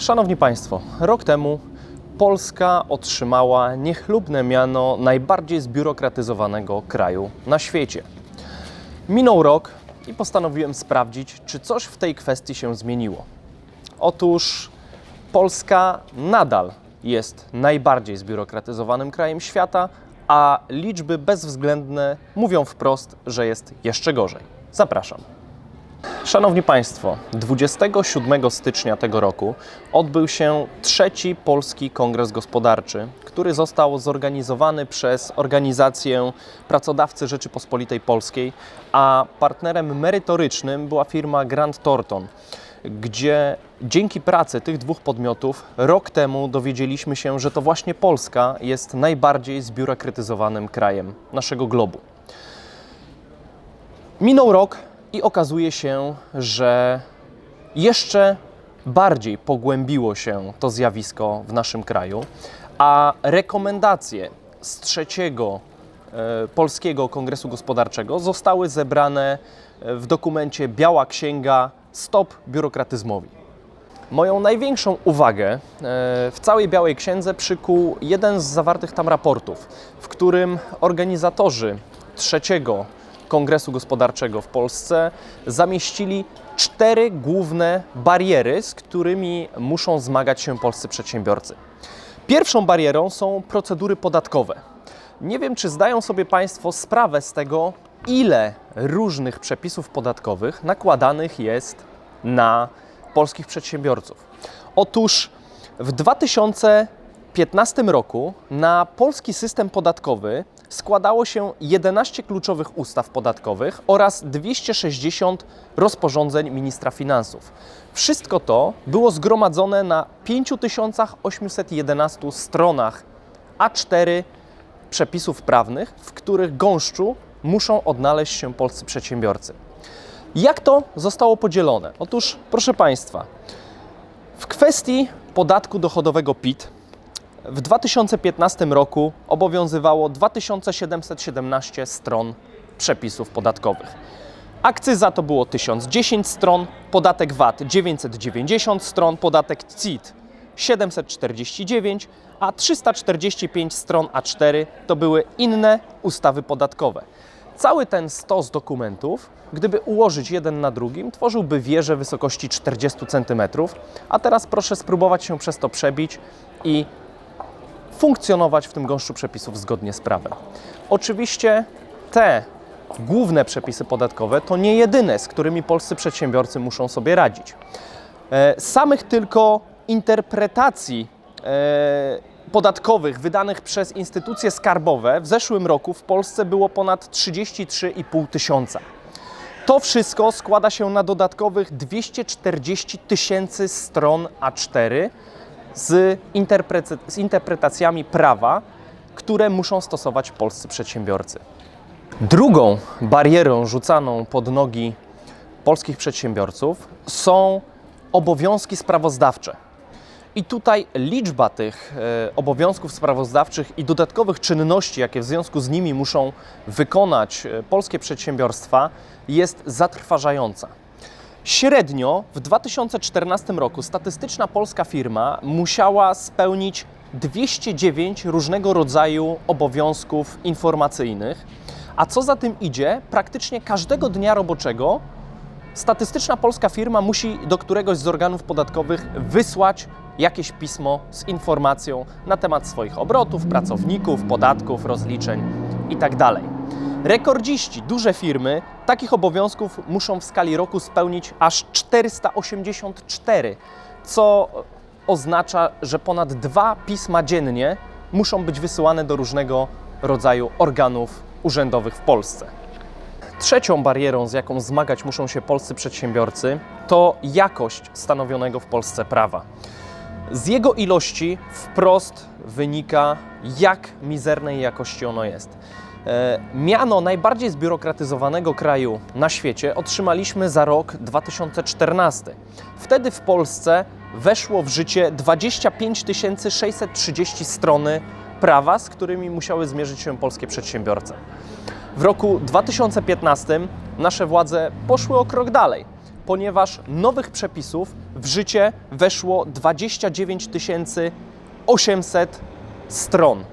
Szanowni Państwo, rok temu Polska otrzymała niechlubne miano najbardziej zbiurokratyzowanego kraju na świecie. Minął rok i postanowiłem sprawdzić, czy coś w tej kwestii się zmieniło. Otóż Polska nadal jest najbardziej zbiurokratyzowanym krajem świata, a liczby bezwzględne mówią wprost, że jest jeszcze gorzej. Zapraszam. Szanowni Państwo, 27 stycznia tego roku odbył się trzeci Polski Kongres Gospodarczy, który został zorganizowany przez organizację Pracodawcy Rzeczypospolitej Polskiej, a partnerem merytorycznym była firma Grant Thornton, gdzie dzięki pracy tych dwóch podmiotów rok temu dowiedzieliśmy się, że to właśnie Polska jest najbardziej zbiurokratyzowanym krajem naszego globu. Minął rok i okazuje się, że jeszcze bardziej pogłębiło się to zjawisko w naszym kraju, a rekomendacje z trzeciego e, Polskiego Kongresu Gospodarczego zostały zebrane e, w dokumencie Biała Księga Stop Biurokratyzmowi. Moją największą uwagę e, w całej Białej Księdze przykuł jeden z zawartych tam raportów, w którym organizatorzy trzeciego Kongresu Gospodarczego w Polsce zamieścili cztery główne bariery, z którymi muszą zmagać się polscy przedsiębiorcy. Pierwszą barierą są procedury podatkowe. Nie wiem, czy zdają sobie Państwo sprawę z tego, ile różnych przepisów podatkowych nakładanych jest na polskich przedsiębiorców. Otóż w 2015 roku na polski system podatkowy składało się 11 kluczowych ustaw podatkowych oraz 260 rozporządzeń ministra finansów. Wszystko to było zgromadzone na 5811 stronach A4 przepisów prawnych, w których gąszczu muszą odnaleźć się polscy przedsiębiorcy. Jak to zostało podzielone? Otóż, proszę Państwa, w kwestii podatku dochodowego PIT w 2015 roku obowiązywało 2717 stron przepisów podatkowych. Akcyza to było 1010 stron, podatek VAT 990 stron, podatek CIT 749, a 345 stron A4 to były inne ustawy podatkowe. Cały ten stos dokumentów, gdyby ułożyć jeden na drugim, tworzyłby wieżę wysokości 40 cm, a teraz proszę spróbować się przez to przebić i funkcjonować w tym gąszczu przepisów zgodnie z prawem. Oczywiście te główne przepisy podatkowe to nie jedyne, z którymi polscy przedsiębiorcy muszą sobie radzić. E, Samych tylko interpretacji e, podatkowych wydanych przez instytucje skarbowe w zeszłym roku w Polsce było ponad 33,5 tysiąca. To wszystko składa się na dodatkowych 240 tysięcy stron A4 z, z interpretacjami prawa, które muszą stosować polscy przedsiębiorcy. Drugą barierą rzucaną pod nogi polskich przedsiębiorców są obowiązki sprawozdawcze. I tutaj liczba tych e, obowiązków sprawozdawczych i dodatkowych czynności, jakie w związku z nimi muszą wykonać e, polskie przedsiębiorstwa, jest zatrważająca. Średnio w 2014 roku statystyczna polska firma musiała spełnić 209 różnego rodzaju obowiązków informacyjnych, a co za tym idzie, praktycznie każdego dnia roboczego statystyczna polska firma musi do któregoś z organów podatkowych wysłać jakieś pismo z informacją na temat swoich obrotów, pracowników, podatków, rozliczeń itd. Rekordziści, duże firmy, takich obowiązków muszą w skali roku spełnić aż 484, co oznacza, że ponad dwa pisma dziennie muszą być wysyłane do różnego rodzaju organów urzędowych w Polsce. Trzecią barierą, z jaką zmagać muszą się polscy przedsiębiorcy, to jakość stanowionego w Polsce prawa. Z jego ilości wprost wynika, jak mizernej jakości ono jest. E, Miano najbardziej zbiurokratyzowanego kraju na świecie otrzymaliśmy za rok 2014. Wtedy w Polsce weszło w życie 25 630 strony prawa, z którymi musiały zmierzyć się polskie przedsiębiorcy. W roku 2015 nasze władze poszły o krok dalej. ponieważ nowych przepisów w życie weszło 29 800 stron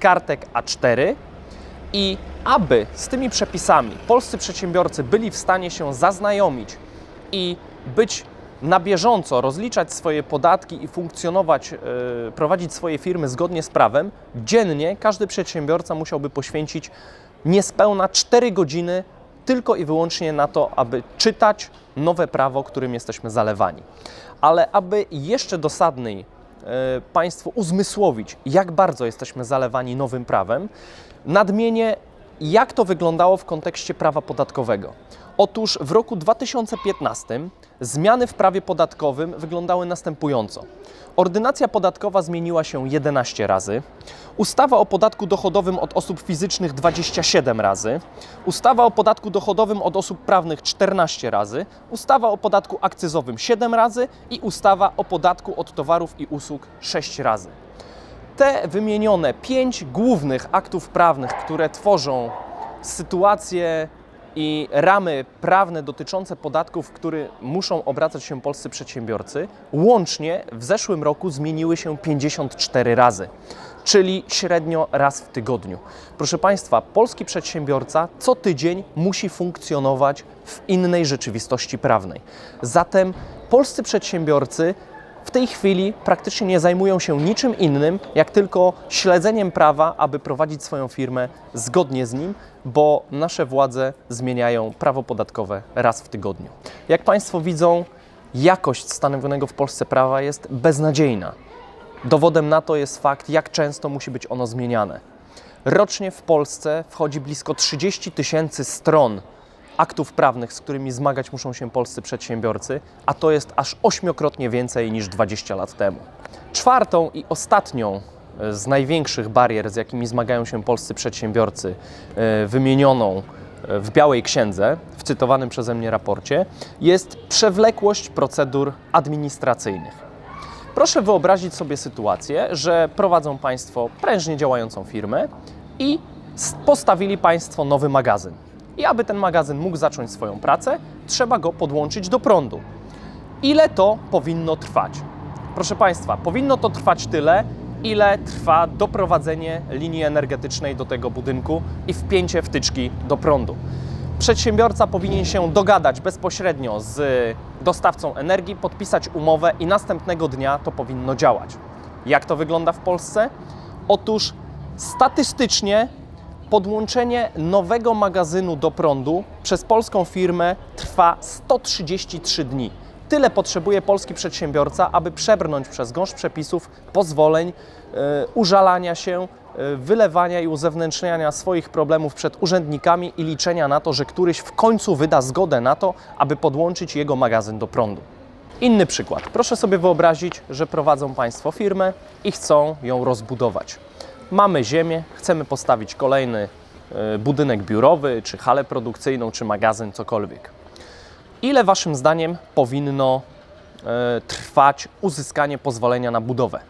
kartek A4 i aby z tymi przepisami polscy przedsiębiorcy byli w stanie się zaznajomić i być na bieżąco, rozliczać swoje podatki i funkcjonować, yy, prowadzić swoje firmy zgodnie z prawem, dziennie każdy przedsiębiorca musiałby poświęcić niespełna 4 godziny tylko i wyłącznie na to, aby czytać nowe prawo, którym jesteśmy zalewani. Ale aby jeszcze dosadniej Państwu uzmysłowić, jak bardzo jesteśmy zalewani nowym prawem, nadmienię, jak to wyglądało w kontekście prawa podatkowego. Otóż w roku 2015 zmiany w prawie podatkowym wyglądały następująco. Ordynacja podatkowa zmieniła się 11 razy, ustawa o podatku dochodowym od osób fizycznych 27 razy, ustawa o podatku dochodowym od osób prawnych 14 razy, ustawa o podatku akcyzowym 7 razy i ustawa o podatku od towarów i usług 6 razy. Te wymienione pięć głównych aktów prawnych, które tworzą sytuację i ramy prawne dotyczące podatków, które muszą obracać się polscy przedsiębiorcy, łącznie w zeszłym roku zmieniły się 54 razy, czyli średnio raz w tygodniu. Proszę Państwa, polski przedsiębiorca co tydzień musi funkcjonować w innej rzeczywistości prawnej. Zatem polscy przedsiębiorcy w tej chwili praktycznie nie zajmują się niczym innym, jak tylko śledzeniem prawa, aby prowadzić swoją firmę zgodnie z nim, bo nasze władze zmieniają prawo podatkowe raz w tygodniu. Jak Państwo widzą, jakość stanowionego w Polsce prawa jest beznadziejna. Dowodem na to jest fakt, jak często musi być ono zmieniane. Rocznie w Polsce wchodzi blisko 30 tysięcy stron aktów prawnych, z którymi zmagać muszą się polscy przedsiębiorcy, a to jest aż ośmiokrotnie więcej niż 20 lat temu. Czwartą i ostatnią e, z największych barier, z jakimi zmagają się polscy przedsiębiorcy, e, wymienioną e, w Białej Księdze, w cytowanym przeze mnie raporcie, jest przewlekłość procedur administracyjnych. Proszę wyobrazić sobie sytuację, że prowadzą Państwo prężnie działającą firmę i postawili Państwo nowy magazyn. I aby ten magazyn mógł zacząć swoją pracę, trzeba go podłączyć do prądu. Ile to powinno trwać? Proszę Państwa, powinno to trwać tyle, ile trwa doprowadzenie linii energetycznej do tego budynku i wpięcie wtyczki do prądu. Przedsiębiorca powinien się dogadać bezpośrednio z dostawcą energii, podpisać umowę i następnego dnia to powinno działać. Jak to wygląda w Polsce? Otóż statystycznie podłączenie nowego magazynu do prądu przez polską firmę trwa 133 dni. Tyle potrzebuje polski przedsiębiorca, aby przebrnąć przez gąszcz przepisów, pozwoleń, e, użalania się, e, wylewania i uzewnętrzniania swoich problemów przed urzędnikami i liczenia na to, że któryś w końcu wyda zgodę na to, aby podłączyć jego magazyn do prądu. Inny przykład. Proszę sobie wyobrazić, że prowadzą Państwo firmę i chcą ją rozbudować. Mamy ziemię, chcemy postawić kolejny e, budynek biurowy, czy halę produkcyjną, czy magazyn, cokolwiek. Ile Waszym zdaniem powinno e, trwać uzyskanie pozwolenia na budowę?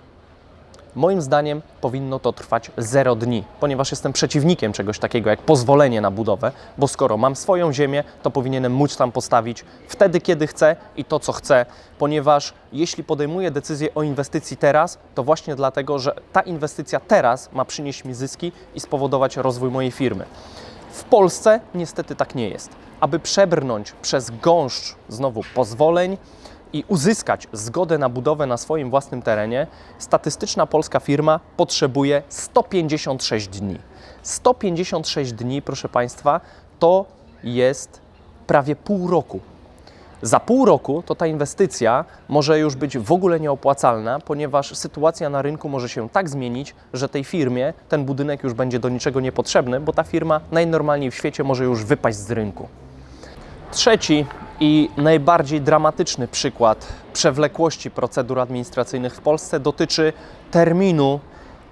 Moim zdaniem powinno to trwać 0 dni, ponieważ jestem przeciwnikiem czegoś takiego jak pozwolenie na budowę, bo skoro mam swoją ziemię, to powinienem móc tam postawić wtedy, kiedy chcę i to, co chcę, ponieważ jeśli podejmuję decyzję o inwestycji teraz, to właśnie dlatego, że ta inwestycja teraz ma przynieść mi zyski i spowodować rozwój mojej firmy. W Polsce niestety tak nie jest. Aby przebrnąć przez gąszcz znowu pozwoleń i uzyskać zgodę na budowę na swoim własnym terenie, statystyczna polska firma potrzebuje 156 dni. 156 dni, proszę Państwa, to jest prawie pół roku. Za pół roku to ta inwestycja może już być w ogóle nieopłacalna, ponieważ sytuacja na rynku może się tak zmienić, że tej firmie ten budynek już będzie do niczego niepotrzebny, bo ta firma najnormalniej w świecie może już wypaść z rynku. Trzeci i najbardziej dramatyczny przykład przewlekłości procedur administracyjnych w Polsce dotyczy terminu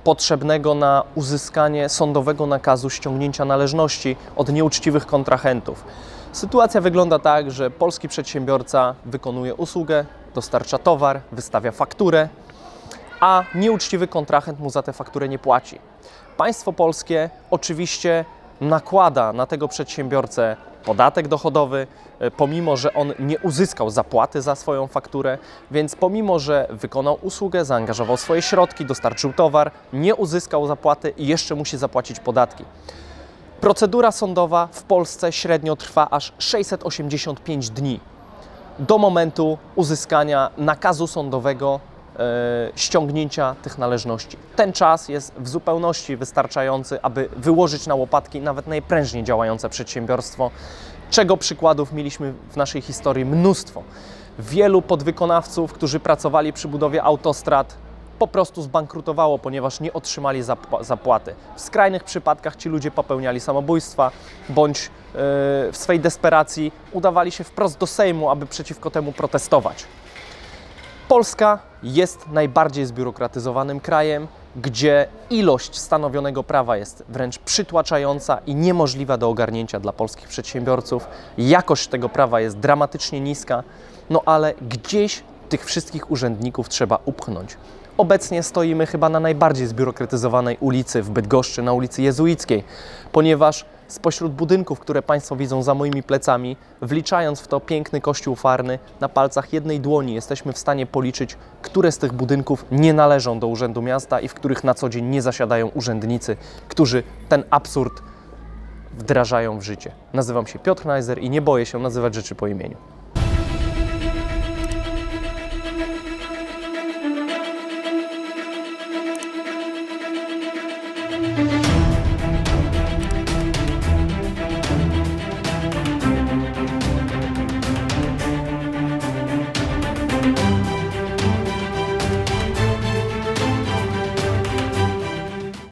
potrzebnego na uzyskanie sądowego nakazu ściągnięcia należności od nieuczciwych kontrahentów. Sytuacja wygląda tak, że polski przedsiębiorca wykonuje usługę, dostarcza towar, wystawia fakturę, a nieuczciwy kontrahent mu za tę fakturę nie płaci. Państwo polskie oczywiście nakłada na tego przedsiębiorcę podatek dochodowy, e, pomimo że on nie uzyskał zapłaty za swoją fakturę, więc pomimo że wykonał usługę, zaangażował swoje środki, dostarczył towar, nie uzyskał zapłaty i jeszcze musi zapłacić podatki. Procedura sądowa w Polsce średnio trwa aż 685 dni do momentu uzyskania nakazu sądowego ściągnięcia tych należności. Ten czas jest w zupełności wystarczający, aby wyłożyć na łopatki nawet najprężniej działające przedsiębiorstwo, czego przykładów mieliśmy w naszej historii mnóstwo. Wielu podwykonawców, którzy pracowali przy budowie autostrad, po prostu zbankrutowało, ponieważ nie otrzymali zap- zapłaty. W skrajnych przypadkach ci ludzie popełniali samobójstwa bądź e, w swej desperacji udawali się wprost do Sejmu, aby przeciwko temu protestować. Polska jest najbardziej zbiurokratyzowanym krajem, gdzie ilość stanowionego prawa jest wręcz przytłaczająca i niemożliwa do ogarnięcia dla polskich przedsiębiorców. Jakość tego prawa jest dramatycznie niska, no ale gdzieś tych wszystkich urzędników trzeba upchnąć. Obecnie stoimy chyba na najbardziej zbiurokratyzowanej ulicy w Bydgoszczy, na ulicy Jezuickiej, ponieważ spośród budynków, które Państwo widzą za moimi plecami, wliczając w to piękny kościół farny, na palcach jednej dłoni jesteśmy w stanie policzyć, które z tych budynków nie należą do Urzędu Miasta i w których na co dzień nie zasiadają urzędnicy, którzy ten absurd wdrażają w życie. Nazywam się Piotr Najzer i nie boję się nazywać rzeczy po imieniu.